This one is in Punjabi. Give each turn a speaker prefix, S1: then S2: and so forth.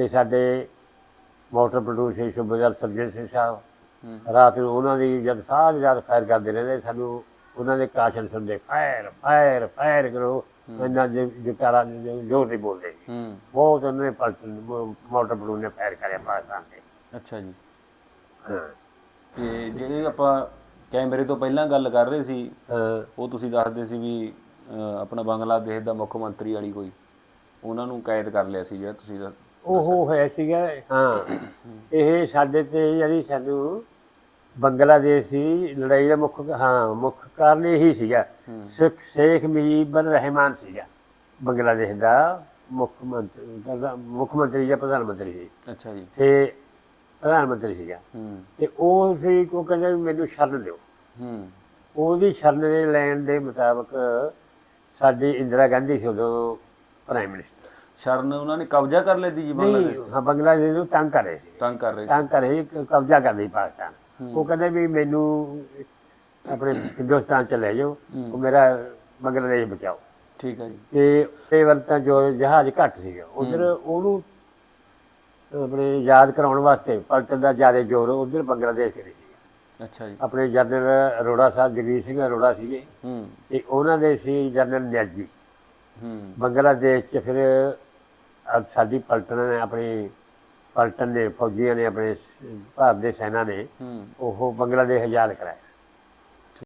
S1: ਤੇ ਸਾਡੇ ਮੋਟਰ ਪ੍ਰੋਡਿਊਸਰ ਸੁਬੇਦਾਰ ਸਰਜਨ ਸਿੰਘ ਸਾਹਿਬ ਰਾਤ ਨੂੰ ਉਹਨਾਂ ਦੀ ਜਦ ਸਾਰੀ ਰਾਤ ਫਾਇਰ ਕਰਦੇ ਰਹਿੰਦੇ ਸਾਨੂੰ ਉਹਨਾਂ ਦੇ ਕਾਸ਼ਨ ਸੁਣਦੇ ਫਾਇਰ ਫਾਇਰ ਫਾਇਰ ਕਰੋ। ਇੰਨਾ ਜਕਾਰਾ ਜੋਰ ਦੀ ਬੋਲਦੇ। ਬਹੁਤ ਉਹਨਾਂ ਨੇ ਪਲਟ ਮੋਟਰ ਪ੍ਰੋਡਿਊਸਰ ਨੇ ਫਾਇਰ ਕਰਿਆ ਪਾਕਿਸਤਾਨ ਤੇ।
S2: ਅੱਛਾ ਜੀ। ਤੇ ਜਿਹੜੇ ਆਪਾਂ ਕੈਮਰੇ ਤੋਂ ਪਹਿਲਾਂ ਗੱਲ ਕਰ ਰਹੇ ਸੀ ਉਹ ਤੁਸੀਂ ਦੱਸਦੇ ਸੀ ਵੀ ਆਪਣਾ ਬੰਗਲਾਦੇਸ਼ ਦਾ ਮੁੱਖ ਮੰਤਰੀ ਵਾਲੀ ਕੋਈ ਉਹਨਾਂ ਨੂੰ ਕੈਦ ਕਰ ਲਿਆ ਸੀ ਜਿਹੜਾ ਤੁਸੀਂ
S1: ਉਹ ਹੋਇਆ ਸੀਗਾ ਹਾਂ। ਇਹ ਸਾਡੇ ਤੇ ਯਾਨੀ ਸਾਨੂੰ ਬੰਗਲਾਦੇਸ਼ ਦੀ ਲੜਾਈ ਦਾ ਮੁੱਖ ਹਾਂ ਮੁੱਖ ਕਾਰਨ ਇਹੀ ਸੀਗਾ। ਸਿੱਖ ਸ਼ੇਖ ਮੁਜੀਬੁਰ ਰਹਿਮਾਨ ਸੀਗਾ। ਬੰਗਲਾਦੇਸ਼ ਦਾ ਮੁੱਖ ਮੰਤਰੀ ਮੁੱਖ ਮੰਤਰੀ ਜਾਂ ਪ੍ਰਧਾਨ ਮੰਤਰੀ ਸੀ।
S2: ਅੱਛਾ ਜੀ।
S1: ਤੇ ਪ੍ਰਧਾਨ ਮੰਤਰੀ ਸੀਗਾ। ਤੇ ਉਹ ਸੀ ਕੋ ਕਹਿੰਦਾ ਵੀ ਮੈਨੂੰ ਸ਼ਰਨ ਦਿਓ।
S2: ਹੂੰ।
S1: ਉਹਦੀ ਸ਼ਰਨ ਦੇ ਲੈਣ ਦੇ ਮੁਤਾਬਕ ਸਾਡੀ ਇੰਦਰਾ ਗਾਂਧੀ ਸੀ ਉਦੋਂ ਪ੍ਰਾਈਮ ਮਿਨਿਸਟਰ
S2: ਸ਼ਰਨ ਉਹਨਾਂ ਨੇ ਕਬਜ਼ਾ ਕਰ ਲਿਆ ਸੀ ਜੀ ਬੰਗਲਾਦੇਸ਼
S1: ਨਹੀਂ ਹਾਂ ਬੰਗਲਾਦੇਸ਼ ਨੂੰ ਤੰਗ ਕਰ ਰਹੇ ਸੀ।
S2: ਤੰਗ ਕਰ ਰਹੇ ਸੀ।
S1: ਤੰਗ ਕਰ ਰਹੇ ਸੀ, ਕਬਜ਼ਾ ਕਰ ਲਈ ਪਾਕਿਸਤਾਨ। ਉਹ ਕਹਿੰਦੇ ਵੀ ਮੈਨੂੰ ਆਪਣੇ ਹਿੰਦੁਸਤਾਨ ਚ ਲੈ ਜਾਓ
S2: ਹੂੰ।
S1: ਉਹ ਮੇਰਾ ਬੰਗਲਾਦੇਸ਼ ਬਚਾਓ।
S2: ਠੀਕ ਹੈ ਜੀ।
S1: ਤੇ ਤੇ ਵੱਲ ਤਾਂ ਜੋ ਜਹਾਜ਼ ਘੱਟ ਸੀਗਾ। ਉਧਰ ਉਹਨੂੰ ਆਪਣੇ ਯਾਦ ਕਰਾਉਣ ਵਾਸਤੇ ਪਲਟਨ ਦਾ ਜ਼ਿਆਦਾ ਜ਼ੋਰ ਉਧਰ ਬੰਗਲਾਦੇਸ਼ ਕਰੀ ਸੀ
S2: ਅੱਛਾ ਜੀ।
S1: ਆਪਣੇ ਜਨਰਲ ਅਰੋੜਾ ਸਾਹਿਬ ਜਗਦੀਸ਼ ਸਿੰਘ ਅਰੋੜਾ ਸੀਗੇ।
S2: ਹੂੰ।
S1: ਤੇ ਉਹਨਾਂ ਦੇ ਸੀ ਜਨਰਲ ਨਿਆਜੀ
S2: ਹੂੰ।
S1: ਬੰਗਲਾਦੇਸ਼ ਚ ਫਿਰ ਅਹ ਸਾਡੀ ਪਲਟਨ ਨੇ ਆਪਣੀ ਪਲਟਨ ਨੇ ਫੌਜੀਆਂ ਨੇ ਆਪਣੇ ਸ- ਭਾਰਤ ਦੇ ਸੈਨਾ ਨੇ
S2: ਹੂੰ।
S1: ਉਹ ਬੰਗਲਾਦੇਸ਼ ਆਜ਼ਾਦ ਕਰਾਇਆ।